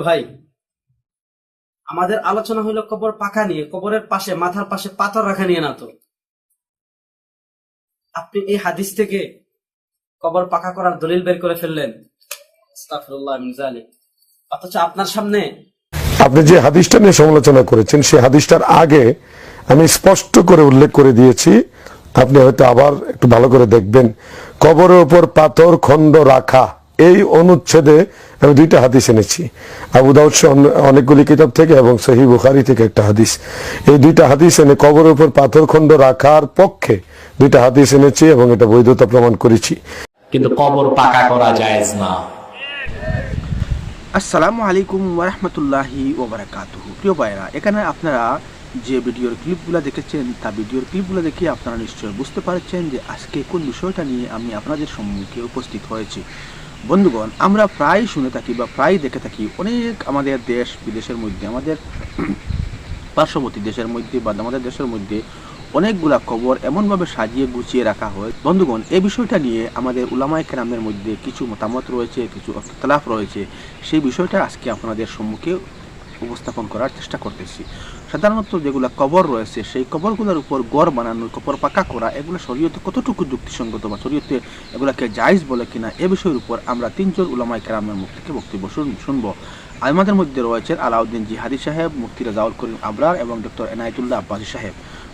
ভাই, আমাদের আলোচনা হলো কবর পাকা নিয়ে, কবরের পাশে, মাথার পাশে পাথর রাখা নিয়ে না তো? আপনি এই হাদিস থেকে কবর পাকা করার দলিল বের করে ফেললেন। অথচ আপনার সামনে আপনি যে হাদিসটা নিয়ে সমালোচনা করেছেন, সেই হাদিসটার আগে আমি স্পষ্ট করে উল্লেখ করে দিয়েছি। আপনি হয়তো আবার একটু ভালো করে দেখবেন। কবরের উপর পাথর খণ্ড রাখা। এই অনুচ্ছেদে আমি দুইটা হাদিস এনেছি। আবু দাউদ অনেকগুলি কিতাব থেকে এবং সহি বুখারি থেকে একটা হাদিস। এই দুইটা হাদিস এনে কবরের উপর পাথর খণ্ড রাখার পক্ষে দুইটা হাদিস এনেছি এবং এটা বৈধতা প্রমাণ করেছি। কিন্তু কবর পাকা করা জায়েজ না। আসসালামু আলাইকুম ওরহমতুল্লাহি ওবরাকাতুহু প্রিয় ভাইরা এখানে আপনারা যে ভিডিওর ক্লিপগুলো দেখেছেন তা ভিডিওর ক্লিপগুলো দেখে আপনারা নিশ্চয়ই বুঝতে পারছেন যে আজকে কোন বিষয়টা নিয়ে আমি আপনাদের সম্মুখে উপস্থিত হয়েছি। বন্ধুগণ, আমরা প্রায় শুনে থাকি বা প্রায় দেখে থাকি অনেক আমাদের দেশ বিদেশের মধ্যে, আমাদের পার্শ্ববর্তী দেশের মধ্যে বা আমাদের দেশের মধ্যে অনেকগুলা কবর এমনভাবে সাজিয়ে গুছিয়ে রাখা হয়। বন্ধুগণ এই বিষয়টা নিয়ে আমাদের উলামায় কেরামের মধ্যে কিছু মতামত রয়েছে, কিছু অতলাফ রয়েছে। সেই বিষয়টা আজকে আপনাদের সম্মুখে উপস্থাপন করার চেষ্টা করতেছি। সাধারণত যেগুলো কবর রয়েছে, সেই কবরগুলোর উপর গড় বানানো কবর পাকা করা, এগুলো শরীয়তে কতটুকু যুক্তিসঙ্গত বা শরীয়তে এগুলাকে জায়জ বলে কিনা, এ বিষয়ের উপর আমরা তিনজন উলামায় কেরামের মুখ থেকে বক্তব্য শুন- শুনব। আমাদের মধ্যে রয়েছেন আলাউদ্দিন জিহাদি সাহেব, মুফতি রাজাউল করিম আবরার এবং ডক্টর এনায়েতুল্লাহ আব্বাসী সাহেব।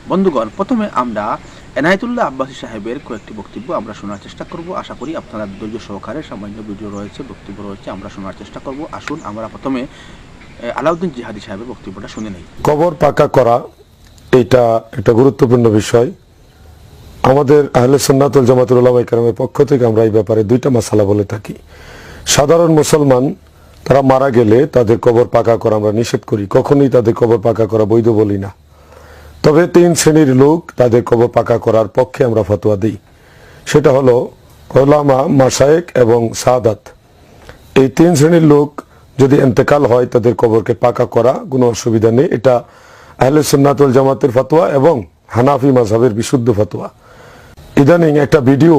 বন্ধুগণ, প্রথমে আমরা এনায়েতুল্লাহ আব্বাসী সাহেবের কয়েকটি বক্তব্য আমরা শোনার চেষ্টা করব। আশা করি আপনারা ধৈর্য সহকারে সামান্য ভিডিও রয়েছে, বক্তব্য রয়েছে, আমরা শোনার চেষ্টা করব। আসুন, আমরা প্রথমে আলাউদ্দিন জিহাদি সাহেবের বক্তব্যটা শুনে নেই। কবর পাকা করা এটা একটা গুরুত্বপূর্ণ বিষয়। আমাদের আহলে সুন্নাতুল জামাতুল উলামায়ে কেরামের পক্ষ থেকে আমরা এই ব্যাপারে দুইটা মাসালা বলে থাকি। সাধারণ মুসলমান, তারা মারা গেলে তাদের কবর পাকা করা আমরা নিষেধ করি। কখনোই তাদের কবর পাকা করা বৈধ বলি না। তবে তিন শ্রেণির লোক তাদের কবর পাকা করার পক্ষে আমরা ফতোয়া দিই। সেটা হলো ওলামা মাসায়েক এবং সাদাত। এই তিন শ্রেণির লোক যদি এন্তেকাল হয়, তাদের কবরকে পাকা করা কোনো অসুবিধা নেই। এটা আহলে সুন্নাতুল জামাতের ফতোয়া এবং হানাফি মাঝহের বিশুদ্ধ ফতোয়া। ইদানিং একটা ভিডিও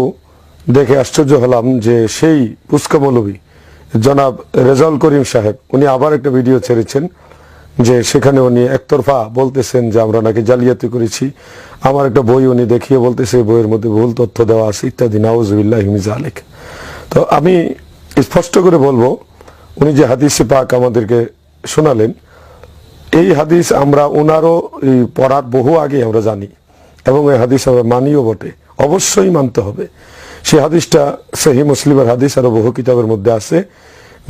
দেখে আশ্চর্য হলাম যে সেই পুস্কা জনাব রেজাউল করিম সাহেব, উনি আবার একটা ভিডিও ছেড়েছেন যে সেখানে উনি একতরফা বলতেছেন যে আমরা নাকি জালিয়াতি করেছি। আমার একটা বই উনি দেখিয়ে বলতেছে বইয়ের মধ্যে ভুল তথ্য দেওয়া আছে, ইত্যাদি। নাউজুবিল্লাহ হিমিজ আলেক তো আমি স্পষ্ট করে বলব উনি যে হাদিস পাক আমাদেরকে শোনালেন, এই হাদিস আমরা ওনারও পড়ার বহু আগে আমরা জানি এবং এই হাদিস আমরা মানিও বটে, অবশ্যই মানতে হবে। সেই হাদিসটা সহি মুসলিমের হাদিস আরও বহু কিতাবের মধ্যে আছে।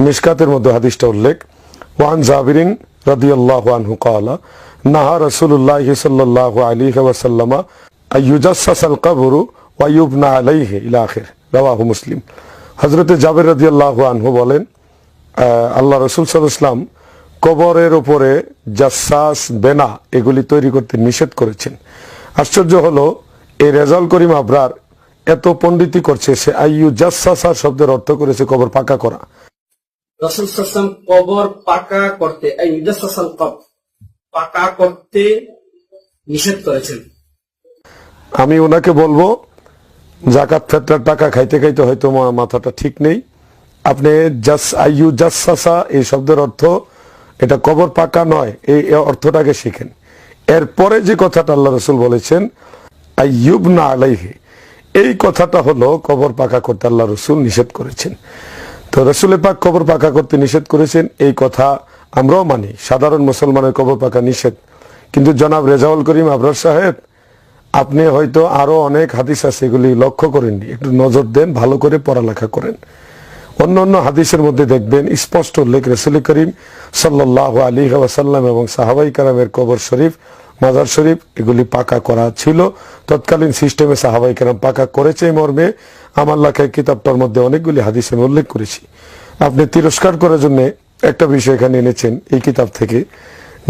মিসকাতের মধ্যে হাদিসটা উল্লেখ। ওয়ান জাবিরিন রাদিয়াল্লাহু আনহু ক্বালা নাহা রাসূলুল্লাহ সাল্লাল্লাহু আলাইহি ওয়াসাল্লাম আইয়ুজাসসাসাল কবরু ওয়া ইউবনা আলাইহি ইলা আখির রাওয়াহু মুসলিম। হযরতে জাবির রাদিয়াল্লাহু আনহু বলেন আল্লাহ রসুল সাল্লাম কবরের উপরে জাসাস বেনা এগুলি তৈরি করতে নিষেধ করেছেন। আশ্চর্য হলো এই রেজাল করিম আবরার এত পণ্ডিতি করছে সে আইয়ু জাসাসা শব্দের অর্থ করেছে কবর পাকা করা। রসুল সাল্লাম কবর পাকা করতে এই মুজাসসাল কব পাকা করতে নিষেধ করেছেন। আমি ওনাকে বলব জাকাত ফেতরার টাকা খাইতে খাইতে হয়তো মাথাটা ঠিক নেই। আপনি জাস, আইয়ু জাসাসা এই শব্দের অর্থ এটা কবর পাকা নয়, এই এই অর্থটাকে শিখেন। এরপরে যে কথাটা আল্লাহ রসুল বলেছেন আইয়ুব না আলাইহে, এই কথাটা হলো কবর পাকা করতে আল্লাহ রসুল নিষেধ করেছেন। তো রসুলের পাক কবর পাকা করতে নিষেধ করেছেন, এই কথা আমরাও মানি। সাধারণ মুসলমানের কবর পাকা নিষেধ। কিন্তু জনাব রেজাউল করিম আবরার সাহেব, আপনি হয়তো আরও অনেক হাদিস আছে, এগুলি লক্ষ্য করেননি। একটু নজর দেন, ভালো করে পড়ালেখা করেন। অন্য অন্য হাদিসের মধ্যে দেখবেন, স্পষ্ট উল্লেখ রসুল করিম সাল্লাহ আলী ওয়াসাল্লাম এবং সাহাবাই কারামের কবর শরীফ, মাজার শরীফ, এগুলি পাকা করা ছিল। তৎকালীন সিস্টেমে সাহাবাই কারাম পাকা করেছে এই মর্মে। আমার লেখায় কিতাবটার মধ্যে অনেকগুলি হাদিস আমি উল্লেখ করেছি। আপনি তিরস্কার করার জন্য একটা বিষয় এখানে এনেছেন এই কিতাব থেকে,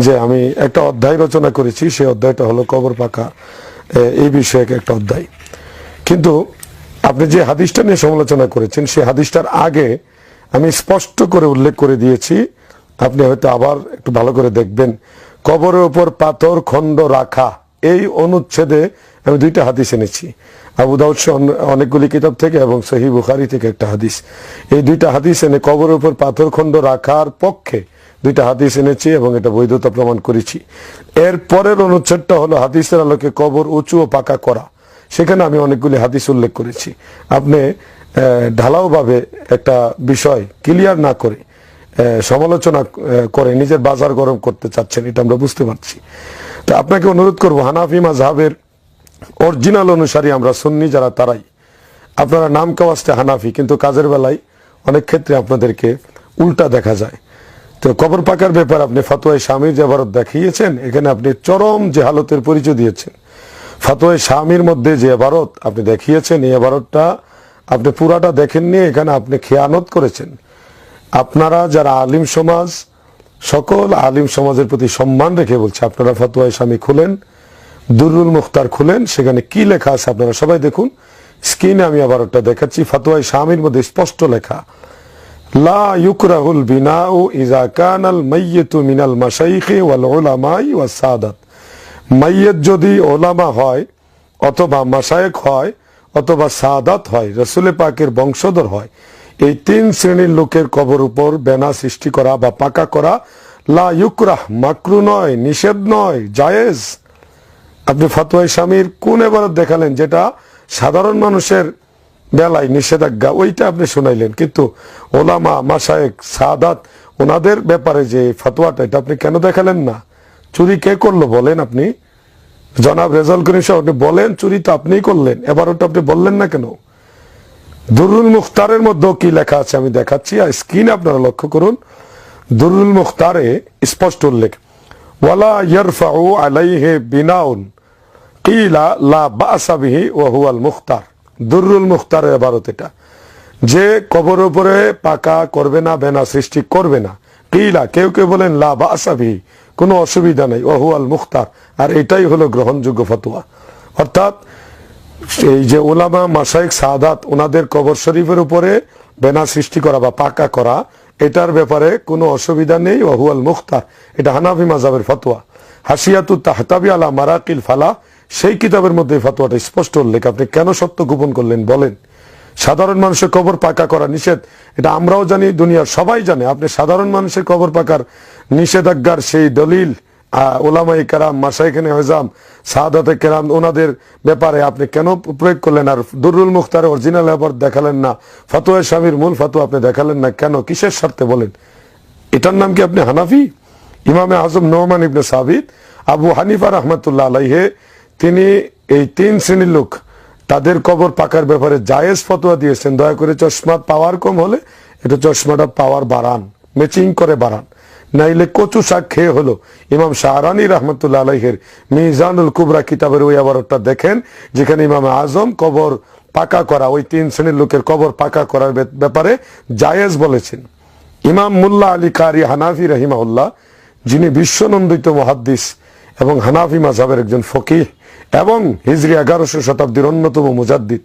যে আমি একটা অধ্যায় রচনা করেছি, সেই অধ্যায়টা হলো কবর পাকা। এই বিষয়ে একটা অধ্যায়। কিন্তু আপনি যে হাদিসটা নিয়ে সমালোচনা করেছেন, সেই হাদিসটার আগে আমি স্পষ্ট করে উল্লেখ করে দিয়েছি। আপনি হয়তো আবার একটু ভালো করে দেখবেন। কবরের উপর পাথর, খণ্ড রাখা, এই অনুচ্ছেদে আমি দুইটা হাদিস এনেছি। আবু দাউদ অনেকগুলি কিতাব থেকে এবং সহি বুখারি থেকে একটা হাদিস। এই দুইটা হাদিস এনে কবরের উপর পাথর, খণ্ড রাখার পক্ষে দুইটা হাদিস এনেছি এবং এটা বৈধতা প্রমাণ করেছি। এর পরের অনুচ্ছেদটা হলো হাদিসের আলোকে কবর উঁচু ও পাকা করা। সেখানে আমি অনেকগুলি হাদিস উল্লেখ করেছি। আপনি ঢালাও ভাবে একটা বিষয় ক্লিয়ার না করে সমালোচনা করে নিজের বাজার গরম করতে চাচ্ছেন, এটা আমরা বুঝতে পারছি। তো আপনাকে অনুরোধ করব, হানাফি মাজহাবের অরিজিনাল অনুসারী আমরা সুন্নি যারা তারাই। আপনারা নাম কাওয়াজতে হানাফি, কিন্তু কাজের বেলায় অনেক ক্ষেত্রে আপনাদেরকে উল্টা দেখা যায়। তো কবর পাকার ব্যাপার আপনি ফতোয়ায় স্বামীর যে ভারত দেখিয়েছেন, এখানে আপনি চরম যে হালতের পরিচয় দিয়েছেন। ফতোয়ায় স্বামীর মধ্যে যে ভারত আপনি দেখিয়েছেন, এই ভারতটা আপনি পুরাটা দেখেননি, এখানে আপনি খেয়ানত করেছেন। আপনারা যারা আলিম সমাজ, সকল আলিম সমাজের প্রতি সম্মান রেখে বলছে, আপনারা ফতোয়ায় স্বামী খুলেন, দুরুল মুখতার খুলেন, সেখানে কি লেখা আছে আপনারা সবাই দেখুন। স্ক্রিনে আমি আবার ওটা দেখাচ্ছি, ফতোয়ায় স্বামীর মধ্যে স্পষ্ট লেখা। লা ইউকরাহুল বিনাউ ইজা কানাল মাইয়িতু মিনাল মাশাইখি ওয়াল উলামাই ওয়াস সাদাত। মাইয়িত যদি ওলামা হয়, অথবা মাশায়েখ হয়, অথবা সাদাত হয়, রসুলে পাকের বংশধর হয়, এই তিন শ্রেণির লোকের কবর উপর বেনা সৃষ্টি করা বা পাকা করা লা ইউকরাহ, মাকরু নয়, নিষেধ নয়, জায়েজ। আপনি ফতোয়া স্বামীর কোন এবারত দেখালেন যেটা সাধারণ মানুষের বেলায় নিষেধাজ্ঞা, ওইটা আপনি শুনাইলেন। কিন্তু ওলামা মাসায়েক সাদাত, ওনাদের ব্যাপারে যে ফতোয়াটা, এটা আপনি কেন দেখালেন না? চুরি কে করল বলেন আপনি? জনাব রেজাল করিম সাহেব, আপনি বলেন চুরি তো আপনিই করলেন। এবার ওটা আপনি বললেন না কেন? দুরুল মুখতারের মধ্যেও কি লেখা আছে আমি দেখাচ্ছি, আর স্ক্রিনে আপনারা লক্ষ্য করুন। দুরুল মুখতারে স্পষ্ট উল্লেখ। ওয়ালা ইয়ারফাউ আলাইহে বিনাউন, কিলা লা বাসা বিহি ওয়া মুখতার। দুরুল মুখতারের এবারত এটা। যে কবর উপরে পাকা করবে না, বেনা সৃষ্টি করবে না। কিলা, কেউ কেউ বলেন লা বাসা কোনো অসুবিধা নেই ওয়া হুয়াল মুখতার। আর এটাই হলো গ্রহণযোগ্য ফতোয়া। অর্থাৎ এই যে ওলামা মাসাইক সাদাত, ওনাদের কবর শরীফের উপরে বেনা সৃষ্টি করা বা পাকা করা, এটার ব্যাপারে কোনো অসুবিধা নেই ওহুয়াল মুখতার। এটা হানাফি মাজাবের ফতোয়া। হাসিয়াতু তাহতাবি আলা মারাকিল ফালা সেই কিতাবের মধ্যে ফতোয়াটা স্পষ্ট উল্লেখ। আপনি কেন সত্য গোপন করলেন? বলেন। সাধারণ মানুষের কবর পাকা করা নিষেধ। এটা আমরাও জানি, দুনিয়ার সবাই জানে। আপনি সাধারণ মানুষের কবর পাকার নিষেধাজ্ঞার সেই দলিল ওলামাই কেরাম মাসাইখানে হজাম সাদাতে কেরাম, ওনাদের ব্যাপারে আপনি কেন প্রয়োগ করলেন? আর দুরুল মুখতার অরিজিনাল আবার দেখালেন না। ফতোয়া স্বামীর মূল ফতোয়া আপনি দেখালেন না কেন? কিসের স্বার্থে বলেন? এটার নাম কি আপনি হানাফি? ইমামে আজম নোমান ইবনে সাবিত, আবু হানিফা রহমতুল্লাহ আলাইহে, তিনি এই তিন শ্রেণির লোক তাদের কবর পাকার ব্যাপারে জায়েজ ফতোয়া দিয়েছেন। দয়া করে চশমা পাওয়ার কম হলে এটা চশমাটা পাওয়ার বাড়ান ম্যাচিং করে বাড়ান। নাইলে কচু শাক খেয়ে হলো। ইমাম শাহরানি রহমতুল্লাহ আলাইহের মিজানুল কুবরা কিতাবের ওই আবারটা দেখেন, যেখানে ইমাম আজম কবর পাকা করা, ওই তিন শ্রেণির লোকের কবর পাকা করার ব্যাপারে জায়েজ বলেছেন। ইমাম মুল্লা আলী কারি হানাফি রহিমাউল্লাহ যিনি বিশ্বনন্দিত মহাদ্দিস এবং হানাফি মাঝাবের একজন ফকিহ এবং হিজরি এগারোশো শতাব্দীর অন্যতম মুজাদ্দিদ।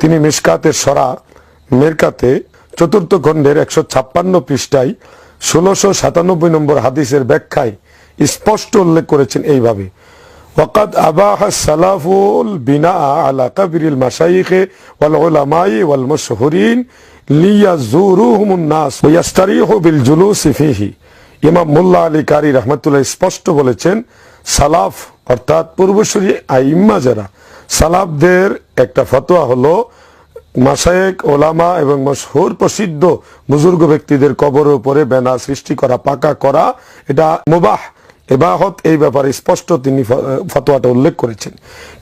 তিনি মিসকাতের সরা মেরকাতে চতুর্থ খণ্ডের একশো ছাপ্পান্ন পৃষ্ঠায় ষোলোশো সাতানব্বই নম্বর হাদিসের ব্যাখ্যায় স্পষ্ট উল্লেখ করেছেন এইভাবে, ওয়াকাদ আবাহা সালাফুল বিনা আলা কাবিরিল মাসাইখে ওয়াল ওলামাই ওয়াল মশহরিন জুরু ওয়াস্তারিহু বিল হবিল ফিহি। ইমাম মোল্লা আলী কারি রহমতুল্লাহ স্পষ্ট বলেছেন, সালাফ অর্থাৎ পূর্বসূরি আইম্মা যারা, সালাফদের একটা ফতোয়া হলো মাসায়েক ওলামা এবং মশহুর প্রসিদ্ধ বুজুর্গ ব্যক্তিদের কবরের উপরে বেনা সৃষ্টি করা, পাকা করা, এটা মুবাহ, এবাহত এই ব্যাপারে স্পষ্ট তিনি ফতোয়াটা উল্লেখ করেছেন।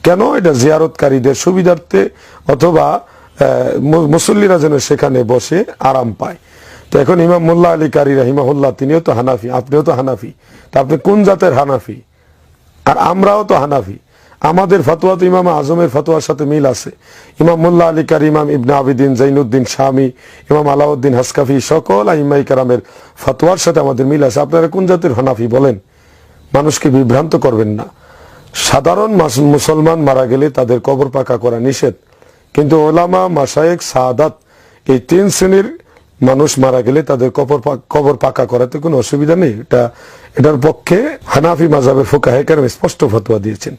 কেন এটা জিয়ারতকারীদের সুবিধার্থে অথবা মুসল্লিরা যেন সেখানে বসে আরাম পায়? তো এখন ইমাম মোল্লা আলী কারি রাহিমাহুল্লাহ, তিনিও তো হানাফি, আপনিও তো হানাফি, তা আপনি কোন জাতের হানাফি? আর আমরাও তো হানাফি। আমাদের ফতোয়া তো ইমাম আজমের ফতোয়ার সাথে মিল আছে। ইমাম মোল্লা আলী কারি, ইমাম ইবনা আবিদিন জাইনুদ্দিন শামি, ইমাম আলাউদ্দিন হাসকাফি, সকল আইমাই কারামের ফতোয়ার সাথে আমাদের মিল আছে। আপনারা কোন জাতের হানাফি বলেন? মানুষকে বিভ্রান্ত করবেন না। সাধারণ মাস- মুসলমান মারা গেলে তাদের কবর পাকা করা নিষেধ। কিন্তু ওলামা মাসায়েক সাদাত এই তিন শ্রেণির মানুষ মারা গেলে তাদের কবর কবর পাকা করাতে কোনো অসুবিধা নেই। এটা, এটার পক্ষে হানাফি মাজাবের ফোকা হেকার স্পষ্ট ফতোয়া দিয়েছেন।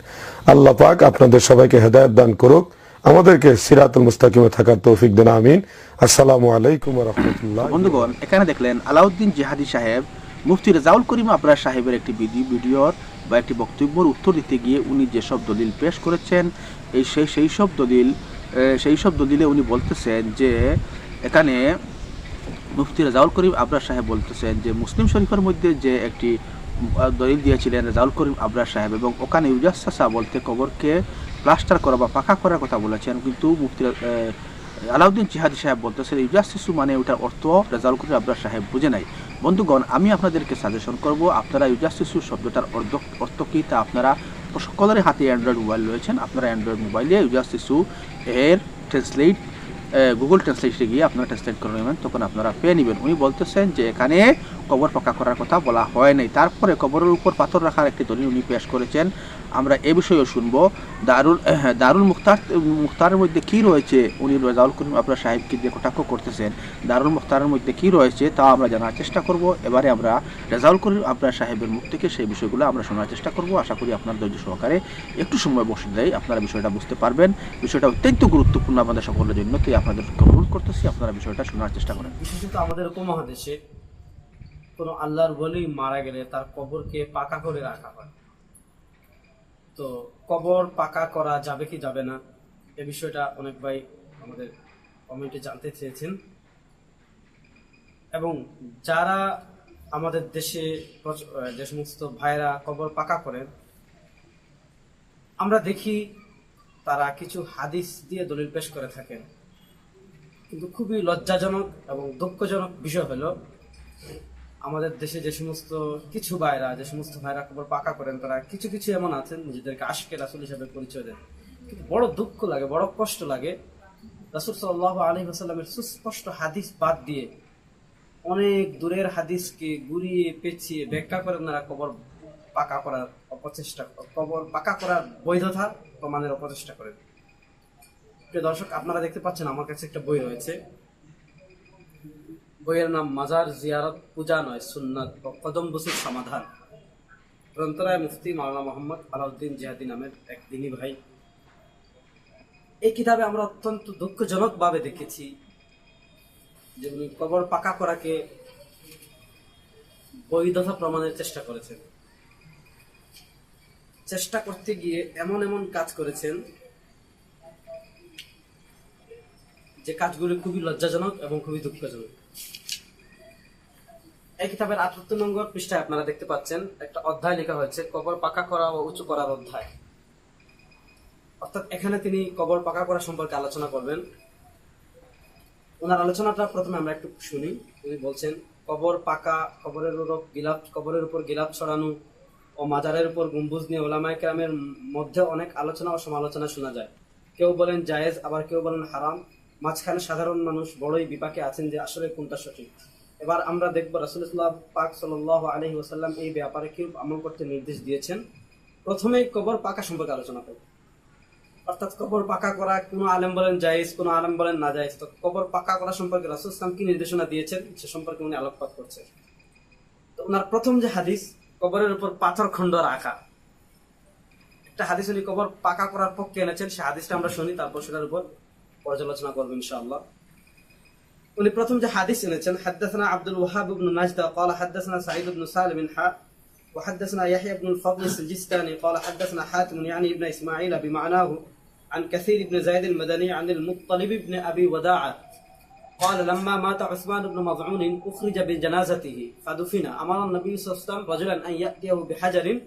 আল্লাহ পাক আপনাদের সবাইকে হেদায়ত দান করুক। আমাদেরকে সিরাতুল মুস্তাকিমে থাকার তৌফিক দেন, আমিন। আসসালামু আলাইকুম রহমতুল্লাহ। বন্ধুগণ, এখানে দেখলেন আলাউদ্দিন জিহাদি সাহেব, মুফতি রেজাউল করিম আবরার সাহেবের একটি ভিডিও ভিডিওর বা একটি বক্তব্যের উত্তর দিতে গিয়ে উনি যেসব দলিল পেশ করেছেন, এই সেই সেই সব দলিল সেই সব দলিলে উনি বলতেছেন যে, এখানে মুফতি রাজাউল করিম আবরার সাহেব বলতেছেন যে, মুসলিম শরীফের মধ্যে যে একটি দলিল দিয়েছিলেন রাজাউল করিম আবরার সাহেব এবং ওখানে ইউজাসা বলতে কবরকে প্লাস্টার করা বা পাকা করার কথা বলেছেন, কিন্তু মুফতি আলাউদ্দিন চিহাদি সাহেব বলতেছেন ইউজাস শিশু মানে ওটার অর্থ রেজাউল করিম আবরার সাহেব বুঝে নাই। বন্ধুগণ, আমি আপনাদেরকে সাজেশন করব, আপনারা ইউজাস শিশু শব্দটার অর্থ অর্থ কী তা আপনারা সকলের হাতে অ্যান্ড্রয়েড মোবাইল রয়েছেন, আপনারা অ্যান্ড্রয়েড মোবাইলে ইউজাস শিশু এর ট্রান্সলেট গুগল ট্রান্সলেটে গিয়ে আপনারা ট্রান্সলেট করে নেবেন, তখন আপনারা পেয়ে নেবেন। উনি বলতেছেন যে এখানে কবর পাকা করার কথা বলা হয় নাই। তারপরে কবরের উপর পাথর রাখার একটি দলিল উনি পেশ করেছেন। আমরা এ বিষয়েও শুনব, দারুল দারুল মুখতার, মুখতারের মধ্যে কি রয়েছে? উনি রেজাউল করিম আপনার সাহেবকে দিয়ে কটাক্ষ করতেছেন। দারুল মুখতারের মধ্যে কি রয়েছে তা আমরা জানার চেষ্টা করব। এবারে আমরা রেজাউল করিম আপনার সাহেবের মুখ থেকে সেই বিষয়গুলো আমরা শোনার চেষ্টা করব। আশা করি আপনার ধৈর্য সহকারে একটু সময় বসে দেয় আপনারা বিষয়টা বুঝতে পারবেন। বিষয়টা অত্যন্ত গুরুত্বপূর্ণ আমাদের সকলের জন্য, তাই আপনাদেরকে অনুরোধ করতেছি, আপনারা বিষয়টা শোনার চেষ্টা করেন। বিশেষত আমাদের উপমহাদেশে কোনো আল্লাহর বলি মারা গেলে তার কবরকে পাকা করে রাখা হয়। তো কবর পাকা করা যাবে কি যাবে না, এ বিষয়টা অনেক ভাই আমাদের কমেন্টে জানতে চেয়েছেন। এবং যারা আমাদের দেশে যে সমস্ত ভাইরা কবর পাকা করেন, আমরা দেখি তারা কিছু হাদিস দিয়ে দলিল পেশ করে থাকেন। কিন্তু খুবই লজ্জাজনক এবং দুঃখজনক বিষয় হলো, আমাদের দেশে যে সমস্ত কিছু ভাইরা, যে সমস্ত ভাইরা খবর পাকা করেন, তারা কিছু কিছু এমন আছেন, নিজেদেরকে আশকে রাসুল হিসাবে পরিচয় দেন। কিন্তু বড় দুঃখ লাগে, বড় কষ্ট লাগে। রাসুল সাল্লাহ আলী আসাল্লামের সুস্পষ্ট হাদিস বাদ দিয়ে অনেক দূরের হাদিসকে গুড়িয়ে পেঁচিয়ে ব্যাখ্যা করে ওনারা কবর পাকা করার অপচেষ্টা কবর পাকা করার বৈধতা প্রমাণের অপচেষ্টা করেন। প্রিয় দর্শক, আপনারা দেখতে পাচ্ছেন আমার কাছে একটা বই রয়েছে। বইয়ের নাম মাজার জিয়ারত পূজা নয়, সুন্নাত কদম বসির সমাধান। গ্রন্থরায় মুফতি মাওলানা মোহাম্মদ আলাউদ্দিন জিহাদি নামের এক দিনী ভাই। এই কিতাবে আমরা অত্যন্ত দুঃখজনক ভাবে দেখেছি যে উনি কবর পাকা করাকে বৈধতা প্রমাণের চেষ্টা করেছেন। চেষ্টা করতে গিয়ে এমন এমন কাজ করেছেন যে কাজগুলি খুবই লজ্জাজনক এবং খুবই দুঃখজনক। এই কিতাবের আটাত্তর নম্বর পৃষ্ঠায় আপনারা দেখতে পাচ্ছেন, একটা অধ্যায় লেখা হয়েছে, কবর পাকা করা ও উঁচু করার অধ্যায়। অর্থাৎ এখানে তিনি কবর পাকা করা সম্পর্কে আলোচনা করবেন। ওনার আলোচনাটা প্রথমে আমরা একটু শুনি। উনি বলছেন, কবর পাকা, কবরের উপর গিলাপ, কবরের উপর গিলাপ ছড়ানো ও মাজারের উপর গম্বুজ নিয়ে ওলামায় কেরামের মধ্যে অনেক আলোচনা ও সমালোচনা শোনা যায়। কেউ বলেন জায়েজ, আবার কেউ বলেন হারাম। মাঝখানে সাধারণ মানুষ বড়ই বিপাকে আছেন যে আসলে কোনটা সঠিক। এবার আমরা দেখব রাসুল্লাহ পাক সাল আলহি ওসাল্লাম এই ব্যাপারে কি আমল করতে নির্দেশ দিয়েছেন। প্রথমেই কবর পাকা সম্পর্কে আলোচনা করব। অর্থাৎ কবর পাকা করা, কোনো আলেম বলেন জায়েজ, কোনো আলেম বলেন না জায়েজ তো কবর পাকা করা সম্পর্কে রাসুল ইসলাম কি নির্দেশনা দিয়েছেন? সে সম্পর্কে উনি আলোকপাত করছেন। তো ওনার প্রথম যে হাদিস, কবরের উপর পাথর খণ্ড রাখা। একটা হাদিস উনি কবর পাকা করার পক্ষে এনেছেন, সে হাদিসটা আমরা শুনি, তারপর সেটার উপর পর্যালোচনা করবো ইনশাআল্লাহ উনি প্রথম যে হাদিস এনেছেন حدثنا عبد الوهاب بن نجدة قال حدثنا سعيد بن سالم حاء وحدثنا يحيى بن الفضل السجستاني قال حدثنا حاتم يعني ابن اسماعيل بمعناه عن كثير بن زيد المدني عن المطلب بن ابي وداعة قال لما مات عثمان بن مظعون اخرج بجنازته فدفن امر النبي صلى الله عليه وسلم رجلا ان ياتيه بحجر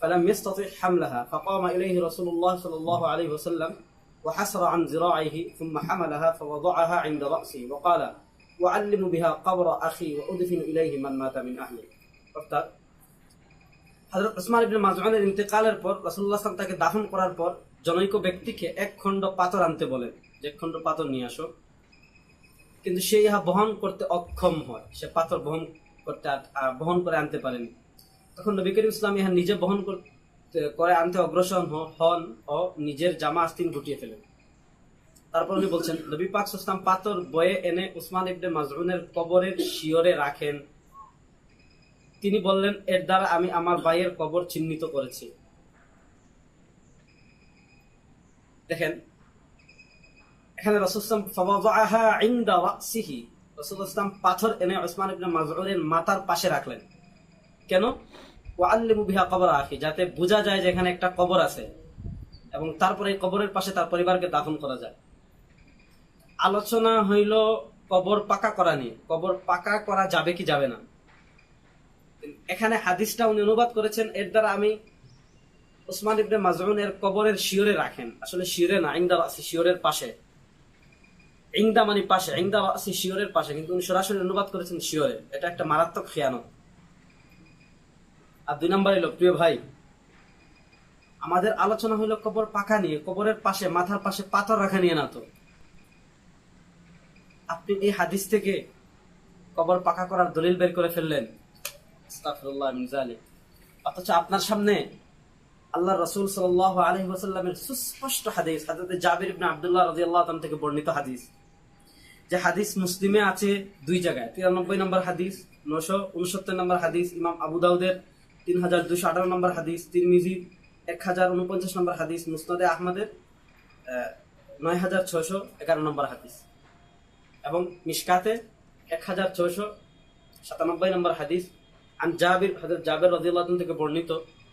فلم يستطع حملها فقام اليه رسول الله صلى الله عليه وسلم وحسر عن ذراعه ثم حملها فوضعها عند رأسه وقال وعلم بها قبر أخي وأدفن إليه من مات من أهله অর্থাৎ হযরত উসমান ইবনে মাজউনের ইন্তেকালের পর রাসূলুল্লাহ সাল্লাল্লাহু তাকে দাফন করার পর জনৈক ব্যক্তিকে এক খণ্ড পাথর আনতে বলেন যে এক খণ্ড পাথর নিয়ে আসো কিন্তু সে ইহা বহন করতে অক্ষম হয় সে পাথর বহন করতে আ- আ- বহন করে আনতে পারেনি তখন নবী করিম ইসলাম ইহা নিজে বহন করতে করে আনতে অগ্রসর হন ও নিজের জামা আস্তিন গুটিয়ে ফেলেন। তারপর উনি বলছেন, নবী পাক ইসলাম পাথর বয়ে এনে উসমান ইবনে মাজরুনের কবরের শিয়রে রাখেন। তিনি বললেন, এর দ্বারা আমি আমার ভাইয়ের কবর চিহ্নিত করেছি। দেখেন, এখানে রসুলাম রসুলাম পাথর এনে ওসমান ইবনে মাজরুরের মাথার পাশে রাখলেন। কেন? যাতে বোঝা যায় যে এখানে একটা কবর আছে এবং তারপরে এই কবরের পাশে তার পরিবারকে দাফন করা যায়। আলোচনা হইল কবর পাকা করা নিয়ে। কবর পাকা করা যাবে কি যাবে না? এখানে হাদিসটা উনি অনুবাদ করেছেন, এর দ্বারা আমি ওসমান ইবনে মাজউন এর কবরের শিওরে রাখেন। আসলে শিওরে না ইংদা রাসি শিওরের পাশে। ইংদা মানে পাশে ইংদা রাসি শিওরের পাশে, কিন্তু উনি সরাসরি অনুবাদ করেছেন শিওরে এটা একটা মারাত্মক খেয়ানত। আর দুই নম্বর এলো প্রিয় ভাই, আমাদের আলোচনা হলো কবর পাকা নিয়ে, কবরের পাশে, মাথার পাশে পাথর রাখা নিয়ে না তো? আপনি এই হাদিস থেকে কবর পাকা করার দলিল বের করে ফেললেন। অথচ আপনার সামনে আল্লাহ রসুল সাল্লাহ আলহি ওসাল্লামের সুস্পষ্ট হাদিস, হাজরত জাবির ইবনে আব্দুল্লাহ রাদিয়াল্লাহু তাআলা থেকে বর্ণিত হাদিস। যে হাদিস মুসলিমে আছে দুই জায়গায়, তিরানব্বই নম্বর হাদিস নশো উনসত্তর নম্বর হাদিস, ইমাম আবু দাউদের তিন হাজার দুশো আঠারো নম্বর হাদিস তিরমিজি এক হাজার উনপঞ্চাশ নম্বর হাদিস মুসনাদে আহমদের আহ, নয় হাজার ছয়শো এগারো নম্বর হাদিস এবং মিশকাতে এক হাজার ছয়শো সাতানব্বই নম্বর হাদিস আন জাবির হযরত জাবির রাদিয়াল্লাহু আনহু থেকে বর্ণিত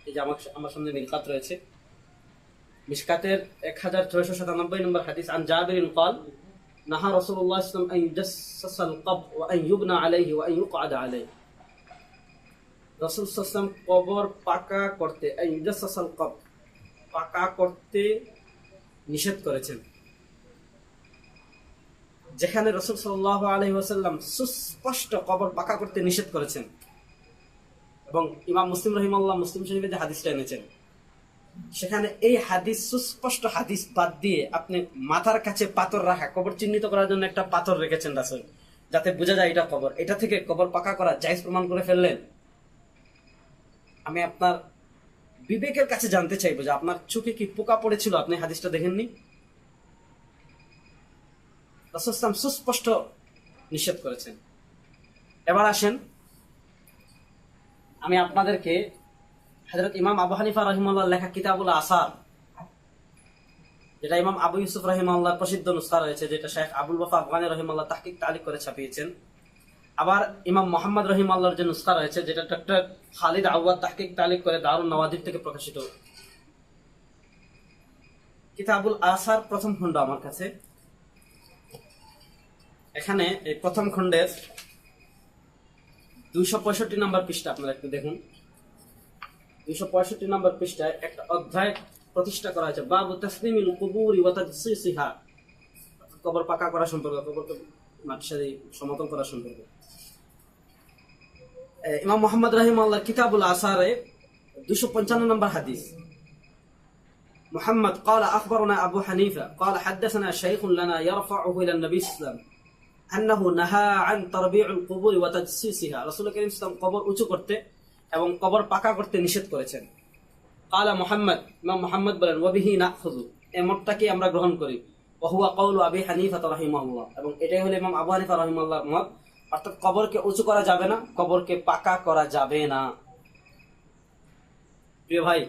এই যে আমার আমার সামনে মিলকাত রয়েছে মিশকাতের এক হাজার ছয়শো সাতানব্বই নম্বর হাদিস আন জাবির قال نهى رسول الله صلى الله عليه وسلم أن يجسس القبر وأن يبنى عليه وأن يقعد عليه রসুল কবর পাকা করতে ইজাসাসাল কব পাকা করতে নিষেধ করেছেন। যেখানে রসুল সাল্লাহ আলহি ওসাল্লাম সুস্পষ্ট কবর পাকা করতে নিষেধ করেছেন। এবং ইমাম মুসলিম রহিমাল্লাহ মুসলিম শরীফে যে হাদিসটা এনেছেন, সেখানে এই হাদিস সুস্পষ্ট হাদিস বাদ দিয়ে আপনি মাথার কাছে পাথর রাখা, কবর চিহ্নিত করার জন্য একটা পাথর রেখেছেন রাসুল, যাতে বোঝা যায় এটা কবর। এটা থেকে কবর পাকা করা জায়জ প্রমাণ করে ফেললেন। আমি আপনার বিবেকের কাছে জানতে চাইব যে আপনার চোখে কি পোকা পড়েছিল? আপনি হাদিসটা দেখেননি? রাসুলাম সুস্পষ্ট নিষেধ করেছেন। এবার আসেন, আমি আপনাদেরকে হজরত ইমাম আবু হানিফা রহিমাল্লাহ লেখা কিতাবুল আসার, যেটা ইমাম আবু ইউসুফ রহিমাল্লাহ প্রসিদ্ধ নুস্খা রয়েছে, যেটা শেখ আবুল বাফা আফগানি রহিমাল্লাহ তাহকিক তালিক করে ছাপিয়েছেন। আবার ইমাম মোহাম্মদ রহিম আল্লাহর যে নুস্খা রয়েছে, যেটা ডক্টর খালিদ আউয়াদ তাহকিক তালিক করে দারুণ নওয়াদির থেকে প্রকাশিত। কিতাবুল আসার প্রথম খণ্ড আমার কাছে। এখানে এই প্রথম খণ্ডের দুইশো পঁয়ষট্টি নম্বর পৃষ্ঠা আপনারা একটু দেখুন। দুইশো পঁয়ষট্টি নম্বর পৃষ্ঠায় একটা অধ্যায় প্রতিষ্ঠা করা হয়েছে। বাবু তসলিমিল কুবুরি তাজসিসিহা। কবর পাকা করা সম্পর্কে, কবরকে মাটির সাথে সমতল করা সম্পর্কে। ইমাম মোহাম্মদ রাহিম আল্লাহ কিতাবুল আসারে দুশো পঞ্চান্ন নম্বর হাদিস محمد قال أخبرنا أبو حنيفة قال حدثنا شيخ لنا يرفعه إلى النبي صلى الله عليه وسلم أنه نهى عن تربيع القبور وتجسيسها رسول كريم صلى الله عليه وسلم কবর উঁচু করতে এবং কবর পাকা করতে নিষেধ করেছেন কালা মোহাম্মদ ইমাম মোহাম্মদ বলেন ওয়াবিহি না খুজু এই মতটাকে আমরা গ্রহণ করি ওহুয়া কৌল আবি হানিফা রহিমাল্লাহ এবং এটাই হলো ইমাম আবু হানিফা রহিমাল্লাহর মত অর্থাৎ কবরকে উঁচু করা যাবে না, কবরকে পাকা করা যাবে না। প্রিয় ভাই,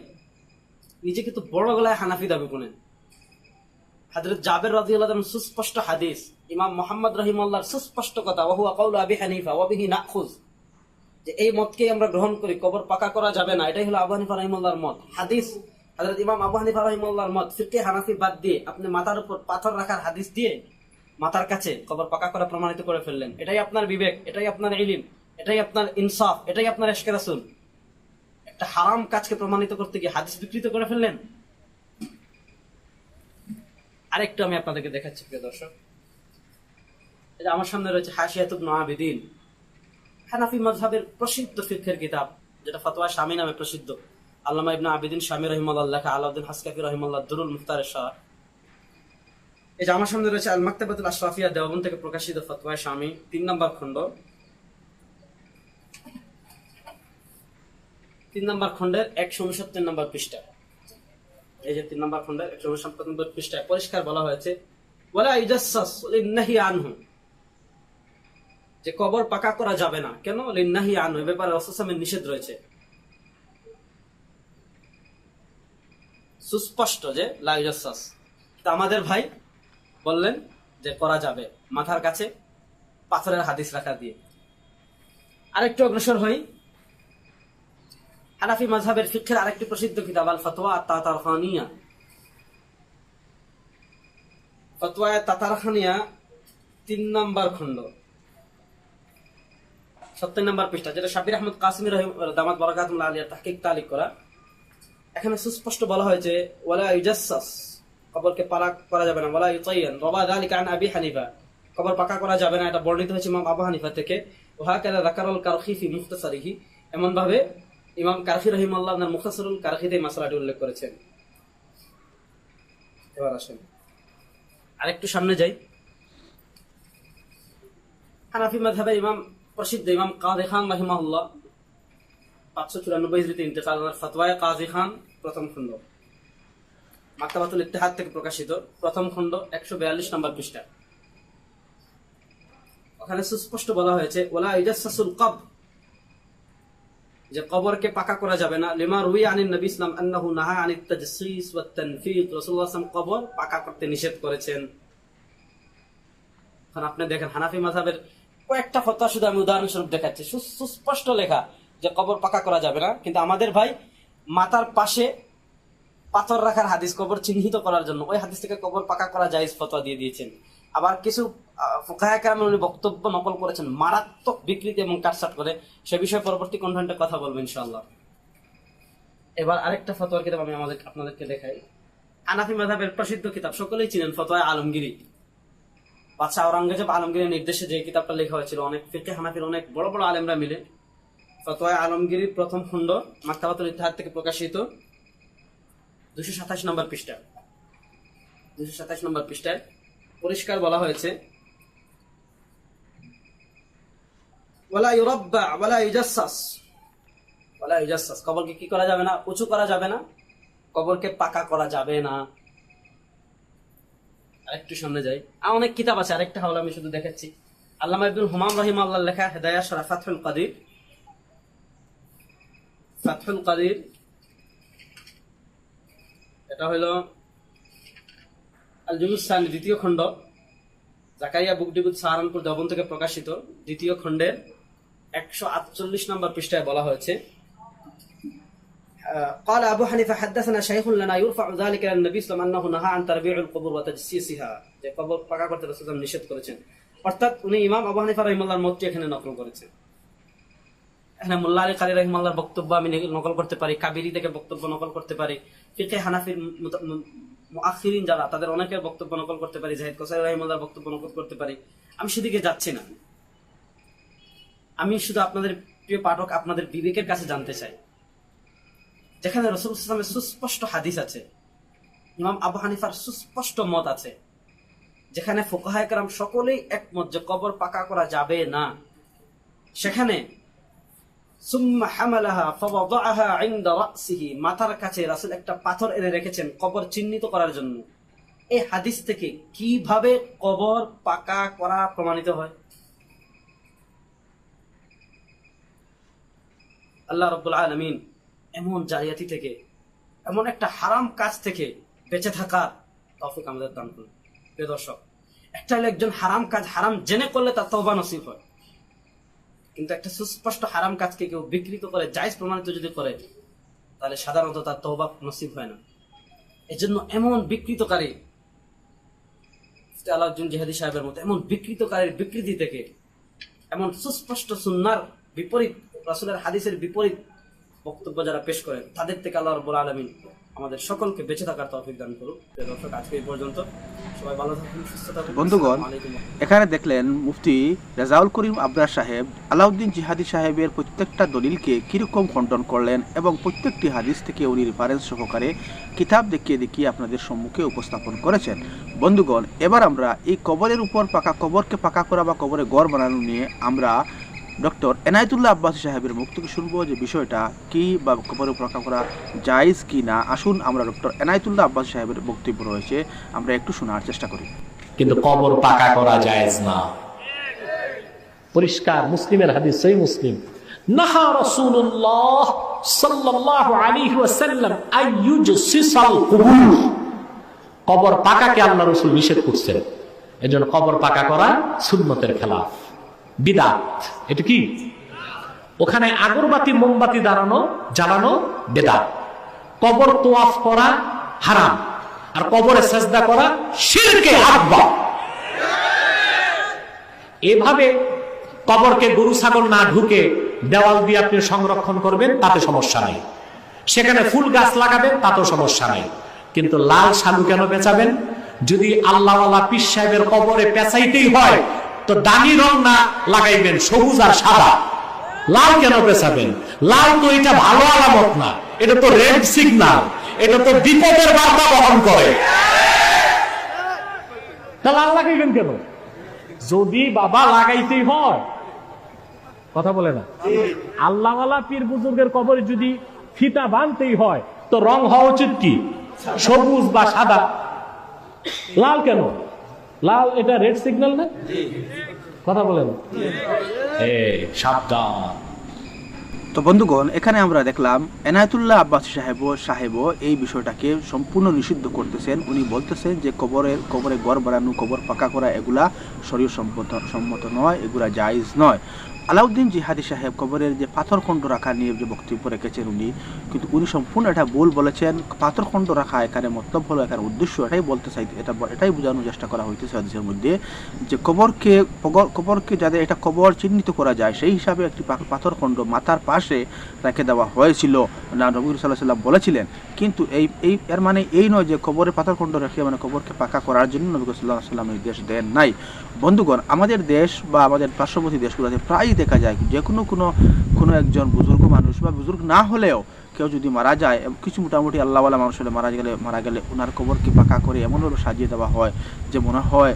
নিজে কিন্তু বড় গলায় হানাফি দাবি করেন হাজরত জাবের সুস্পষ্ট হাদিস, ইমাম মোহাম্মদ সুস্পষ্ট কথা ওহুয়া কৌল আবি হানিফা ওয়াবিহি যে এই মতকে আমরা গ্রহণ করি, কবর পাকা করা যাবে না, এটাই হলো আবু হানিফা রহিমাল্লাহর মত। হাদিস, হযরত ইমাম আবু হানিফা রহিমাল্লাহর মত ফিরকে হানাফি বাদ দিয়ে আপনি মাথার উপর পাথর রাখার হাদিস দিয়ে মাথার কাছে কবর পাকা করে প্রমাণিত করে ফেললেন। এটাই আপনার বিবেক, এটাই আপনার ইলিম, এটাই আপনার ইনসাফ, এটাই আপনার এশকে রাসূল। একটা হারাম কাজকে প্রমাণিত করতে গিয়ে হাদিস বিকৃত করে ফেললেন? আরেকটু আমি আপনাদেরকে দেখাচ্ছি, প্রিয় দর্শক। যে আমার সামনে রয়েছে হাসিয়াতুব নয়াবিদিন হানাফি মজহাবের প্রসিদ্ধ ফিরকের কিতাব, যেটা ফতোয়া স্বামী নামে প্রসিদ্ধ। আল্লামা ইবনা আবিদিন স্বামী রহিমাল্লাহ আলাউদ্দিন হাসকাফি রহিমাল্লাহ দুরুল মুখতারের শাহ। এই যে আমার সামনে রয়েছে আল মাকতাবাতুল আশরাফিয়া দেওবন থেকে প্রকাশিত ফতোয়া স্বামী, তিন নম্বর খণ্ড। তিন নম্বর খণ্ডের একশো উনসত্তর নম্বর পৃষ্ঠা। এই যে তিন নম্বর খণ্ডের একশো উনসত্তর নম্বর পৃষ্ঠায় পরিষ্কার বলা হয়েছে, ওয়ালা ইজাসসাস লিন্নাহি আনহু। যে কবর পাকা করা যাবে না। কেন? লিন্নাহি আনহু। এ ব্যাপারে রসুলামের নিষেধ রয়েছে। সুস্পষ্ট যে, লা তা আমাদের ভাই বললেন যে করা যাবে। মাথার কাছে পাথরের হাদিস রাখা দিয়ে। আরেকটু অগ্রসর হই। হানাফি মাযহাবের ফিকহের আরেকটি প্রসিদ্ধ কিতাব আল ফতোয়া তাতারখানিয়া ফতোয়া তাতারখানিয়া তিন নম্বর খণ্ড। সত্তর নম্বর পৃষ্ঠা, যেটা শাবির আহমদ কাসিমি রহিম দামাত বরাকাতুল্লাহ আলিয়ার তাহকিক তালিক করা। এখানে সুস্পষ্ট বলা হয়েছে, ওয়ালা ইউজাসসাস কবরকে পালা করা যাবে না। বলা ইউতাইয়ান। রবা যালিকা আন আবি হানিফা। কবর পাকা করা যাবে না, এটা বর্ণিত হয়েছে ইমাম আবু হানিফা থেকে। ওহা কালা যাকারুল কারখি ফি মুখতাসারিহি। এমন ভাবে ইমাম কারখি রহিমাল্লাহ আপনার মুখতাসরুল কারখিতে এই মাসলাটি উল্লেখ করেছেন। এবার আসেন। আরেকটু সামনে যাই। হানাফি মাযহাবের ইমাম প্রসিদ্ধ ইমাম কাদি খান রাহিমাহুল্লাহ, পাঁচশো চুরানব্বই ইন্তেকাল। ফতওয়ায় কাজী খান প্রথম খণ্ড। মাক্তাবাতুল ইত্তেহাদ থেকে প্রকাশিত প্রথম খণ্ড একশো বিয়াল্লিশ নম্বর পৃষ্ঠা। ওখানে সুস্পষ্ট বলা হয়েছে, ওলা ইজাসসাসুল কব যে কবরকে পাকা করা যাবে না। লিমা রুই আনিন নবী ইসলাম আন্নাহু নাহা আনিত তাজসিস ওয়াত তানফিদ। রাসূলুল্লাহ সাল্লাল্লাহু কবর পাকা করতে নিষেধ করেছেন। এখন আপনি দেখেন, হানাফি মাযহাবের কয়েকটা ফতোয়া শুধু আমি উদাহরণস্বরূপ দেখাচ্ছি। সুস্পষ্ট লেখা যে কবর পাকা করা যাবে না। কিন্তু আমাদের ভাই মাতার পাশে পাথর রাখার হাদিস কবর চিহ্নিত করার জন্য। ওই হাদিস থেকে কবর পাকা করা জায়েজ ফতোয়া দিয়ে দিয়েছেন। আবার কিছু উনি বক্তব্য নকল করেছেন মারাত্মক বিকৃতি এবং কাটসাট করে। সে বিষয়ে পরবর্তী কন্টেন্টে কথা বলব ইনশাল্লাহ এবার আরেকটা ফতোয়ার কিতাব আমি আমাদের আপনাদেরকে দেখাই। আনাফি মাধাবের প্রসিদ্ধ কিতাব। সকলেই চিনেন ফতোয়া আলমগিরি বাদশাহ আওরঙ্গজেব আলমগীরের নির্দেশে যে কিতাবটা লেখা হয়েছিল, অনেক ফিকে হানাফির অনেক বড় বড় আলেমরা মিলে ফতোয়া আলমগীরির প্রথম খণ্ড মাক্তাবাতুল ইতিহাদ থেকে প্রকাশিত। দুশো সাতাশ নম্বর পৃষ্ঠা। দুশো সাতাশ নম্বর পৃষ্ঠায় পরিষ্কার বলা হয়েছে, ওয়ালা ইউরাব্বা, ওয়ালা ইউজাসসাস। ওয়ালা ইউজাসসাস। কবরকে কি করা যাবে না? উঁচু করা যাবে না? কবরকে পাকা করা যাবে না। আরেকটু সামনে যাই। আর অনেক কিতাব আছে, আরেকটা হলো আমি শুধু দেখাচ্ছি। আল্লামা ইবনুল হুমাম রহিম আল্লাহ লেখা, হেদায়া সরা ফাতহুল কাদির। ফাতহুল কাদির এটা হলো আল জুমুসান দ্বিতীয় খণ্ড জাকারিয়া বুক ডিবুত সাহারানপুর দেবন থেকে প্রকাশিত দ্বিতীয় খণ্ডের একশো আটচল্লিশ নম্বর পৃষ্ঠায় বলা হয়েছে قال أبو حنيفة حدثنا شيخ لنا يرفع ذلك إلى النبي صلى الله عليه وسلم أنه نهى عن تربيع القبور وتجسيسها যে কবর পাকা করতে রাসূল নিষেধ করেছেন অর্থাৎ উনি ইমাম আবু হানিফা রাহিমাল্লাহর মতটি এখানে নকল করেছেন এখানে মোল্লা আলী কালী রহিমাল্লাহর বক্তব্য আমি নকল করতে পারি কাবিরি থেকে বক্তব্য নকল করতে পারি ফিকে হানাফির মুআখিরিন যারা, তাদের অনেকের বক্তব্য নকল করতে পারি, জাহিদ কোসাই রহিমাল্লাহর বক্তব্য নকল করতে পারি। আমি সেদিকে যাচ্ছি না। আমি শুধু আপনাদের প্রিয় পাঠক আপনাদের বিবেকের কাছে জানতে চাই। যেখানে রসুল ইসলামের সুস্পষ্ট হাদিস আছে, ইমাম আবু হানিফার সুস্পষ্ট মত আছে, যেখানে ফোকাহায়করাম সকলেই একমত যে কবর পাকা করা যাবে না। সেখানে মাথার কাছে রাসূল একটা পাথর এনে রেখেছেন কবর চিহ্নিত করার জন্য। এই হাদিস থেকে কীভাবে কবর পাকা করা প্রমাণিত হয়? আল্লাহ রব্বুল আলমিন এমন জালিয়াতি থেকে, এমন একটা হারাম কাজ থেকে বেঁচে থাকার তফিক আমাদের দান করুন। প্রিয় দর্শক, একটা একজন হারাম কাজ হারাম জেনে করলে তার তবা নসিব হয়। কিন্তু একটা সুস্পষ্ট হারাম কাজকে কেউ বিকৃত করে, জায়জ প্রমাণিত যদি করে, তাহলে সাধারণত তার তহবা নসিব হয় না। এজন্য এমন বিকৃতকারী আলাউদ্দিন জিহাদি সাহেবের মতো, এমন বিকৃতকারীর বিকৃতি থেকে, এমন সুস্পষ্ট সুন্নার বিপরীত, রাসুলের হাদিসের বিপরীত বক্তব্য যারা পেশ করেন, তাদের থেকে আল্লাহ রব্বুল আলমিন আমাদের সকলকে বেঁচে থাকার তৌফিক দান করুন প্রিয় দর্শক আজকে এই পর্যন্ত সবাই ভালো থাকুন সুস্থ থাকুন। বন্ধুগণ এখানে দেখলেন মুফতি রেজাউল করিম আবরার সাহেব আলাউদ্দিন জিহাদি সাহেবের প্রত্যেকটা দলিলকে কীরকম খণ্ডন করলেন এবং প্রত্যেকটি হাদিস থেকে উনি রেফারেন্স সহকারে কিতাব দেখিয়ে দেখিয়ে আপনাদের সম্মুখে উপস্থাপন করেছেন। বন্ধুগণ এবার আমরা এই কবরের উপর পাকা কবরকে পাকা করা বা কবরে গড় বানানো নিয়ে আমরা ডক্টর এনায়তুল্লাহ আব্বাসী সাহেবের মুখ থেকে শুনব যে বিষয়টা কি বা কবরে পাকা করা জায়েজ কি না। আসুন আমরা ডক্টর এনায়তুল্লাহ আব্বাসী সাহেবের বক্তব্য রয়েছে, আমরা একটু শোনার চেষ্টা করি। কিন্তু কবর পাকা করা জায়েজ না। পরিষ্কার মুসলিমের হাদিস সই মুসলিম। নাহা রাসূলুল্লাহ সাল্লাল্লাহু আলাইহি ওয়াসাল্লাম আইয়ুজসিসাল কুবুর। কবর পাকাকে আল্লাহ রাসূল নিষেধ করছেন। এজন্য কবর পাকা করা সুন্নতের খেলাফ। বিদাত। এটা কি? ওখানে আগরবাতি, মোমবাতি দাঁড়ানো, জ্বালানো, বেদাত। কবর তোয়াফ করা হারাম। আর কবরে সেজদা করা শিরকে আকবার। এভাবে কবরকে গরু, ছাগল না ঢুকে দেওয়াল দিয়ে আপনি সংরক্ষণ করবেন, তাতে সমস্যা নাই। সেখানে ফুল গাছ লাগাবেন, তাতেও সমস্যা নাই। কিন্তু লাল শালু কেন পেঁচাবেন? যদি আল্লাহওয়ালা পীর সাহেবের কবরে পেঁচাইতেই হয় তো দামি রং না লাগাইবেন, সবুজ আর সাদা। লাল কেন পেঁচাবেন? লাল তো এটা ভালো আলামত না, এটা তো রেড সিগনাল এটা তো বিপদের বার্তা বহন করে। তা লাল লাগাইবেন কেন? যদি বাবা লাগাইতেই হয়, কথা বলে না। আল্লাহওয়ালা পীর বুজুর্গের কবরে যদি ফিতা বানতেই হয়, তো রং হওয়া উচিত কি? সবুজ বা সাদা। লাল কেন? লাল এটা রেড সিগন্যাল না? কথা বলেন। সাবধান। তো বন্ধুগণ এখানে আমরা দেখলাম এনায়তুল্লাহ আব্বাস সাহেব সাহেব এই বিষয়টাকে সম্পূর্ণ নিষিদ্ধ করতেছেন। উনি বলতেছেন যে কবরের কবরে গড় বাড়ানো কবর পাকা করা এগুলা শরীর সম্মত সম্মত নয় এগুলা জায়জ নয়। আলাউদ্দিন জিহাদি সাহেব কবরের যে পাথরখণ্ড রাখা নিয়ে যে বক্তব্য রেখেছেন উনি, কিন্তু উনি সম্পূর্ণ এটা ভুল বলেছেন। পাথরখণ্ড রাখা এখানে মতলব হলো এখানে উদ্দেশ্য এটাই বলতে চাই এটা এটাই বোঝানোর চেষ্টা করা হইতেছে হাদিসের মধ্যে যে কবরকে কবর- কবরকে যাতে এটা কবর চিহ্নিত করা যায়, সেই হিসাবে একটি পাথরখণ্ড মাথার পাশে রেখে দেওয়া হয়েছিল। না, নবী সাল্লাহ সাল্লাম বলেছিলেন কিন্তু এই এই, এর মানে এই নয় যে কবরে পাথরখণ্ড রেখে মানে কবরকে পাকা করার জন্য নবী সাল্লাহ সাল্লাম নির্দেশ দেন নাই। বন্ধুগণ, আমাদের দেশ বা আমাদের পার্শ্ববর্তী দেশগুলোতে প্রায়ই দেখা যায় যে কোনো কোনো কোনো একজন বুজুর্গ মানুষ বা বুজুর্গ না হলেও কেউ যদি মারা যায় কিছু মোটামুটি আল্লাহওয়ালা মানুষ হলে মারা গেলে মারা গেলে ওনার কবরকে পাকা করে এমনভাবে সাজিয়ে দেওয়া হয় যে মনে হয়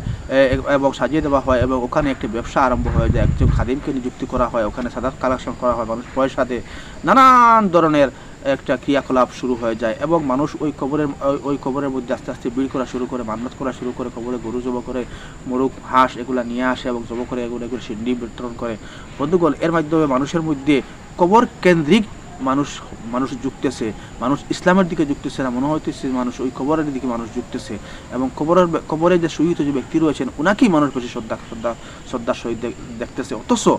এবং সাজিয়ে দেওয়া হয় এবং ওখানে একটি ব্যবসা আরম্ভ হয়ে যায়, একজন খাদিমকে নিযুক্তি করা হয়, ওখানে সাদা কালেকশন করা হয় মানুষ পয়সা দিয়ে। নানান ধরনের একটা ক্রিয়াকলাপ শুরু হয়ে যায় এবং মানুষ ওই কবরের, ওই- কবরের মধ্যে আস্তে আস্তে ভিড় করা শুরু করে, মান্নত করা শুরু করে, কবরে গরু জব করে, মোরগ, হাঁস এগুলা নিয়ে আসে এবং জব করে এগুলো এগুলো সিন্ডি বিতরণ করে। বন্ধুগণ, এর মাধ্যমে মানুষের মধ্যে কবর কেন্দ্রিক মানুষ মানুষ যুক্তেছে, মানুষ ইসলামের দিকে যুক্তেছে না, মনে হইতেছে মানুষ ওই কবরের দিকে মানুষ যুক্তেছে এবং কবরের, কবরে যে শহীদ যে ব্যক্তি রয়েছেন ওনাকেই মানুষ বেশি শ্রদ্ধা শ্রদ্ধা, শ্রদ্ধার সহিত দেখতেছে। অথচ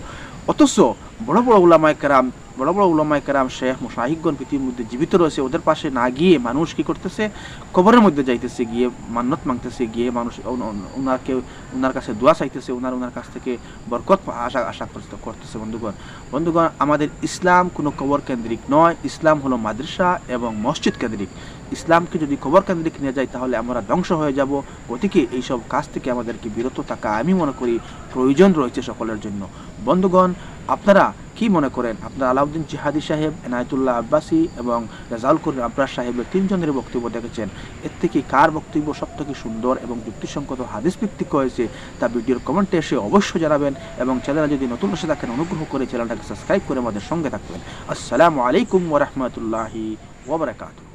অথচ বড় বড় উলামায় কেরাম, বড় বড় উলামায় কেরাম শেখ মুশাহিকগণ পৃথিবীর মধ্যে জীবিত রয়েছে, ওদের পাশে না গিয়ে মানুষ কি করতেছে? কবরের মধ্যে যাইতেছে, গিয়ে মান্নত মাংতেছে, গিয়ে মানুষ ওন- ওন- ওনাকে ওনার কাছে দোয়া চাইতেছে ওনার ওনার কাছ থেকে বরকত আশা আশা করতে- করতেছে বন্ধুগণ। বন্ধুগণ, আমাদের ইসলাম কোনো কবর কেন্দ্রিক নয়, ইসলাম হলো মাদ্রাসা এবং মসজিদ কেন্দ্রিক। ইসলামকে যদি কবর কেন্দ্রিক নিয়ে যায়, তাহলে আমরা ধ্বংস হয়ে যাব। গতিকে এইসব কাজ থেকে আমাদেরকে বিরত থাকা আমি মনে করি প্রয়োজন রয়েছে সকলের জন্য। বন্ধুগণ আপনারা কি মনে করেন? আপনার আলাউদ্দিন জিহাদি সাহেব, এনায়তুল্লাহ আব্বাসী এবং রেজাউল করিম আব্রাস সাহেবের তিনজনের বক্তব্য দেখেছেন। এর থেকে কার বক্তব্য সব থেকে সুন্দর এবং যুক্তিসঙ্গত হাদিস ভিত্তিক হয়েছে তা ভিডিওর কমেন্টে এসে অবশ্যই জানাবেন এবং চ্যানেলে যদি নতুন এসে থাকেন, অনুগ্রহ করে চ্যানেলটাকে সাবস্ক্রাইব করে আমাদের সঙ্গে থাকবেন। আসসালামু আলাইকুম ওরহমতুল্লাহি ওবরাকাতুহ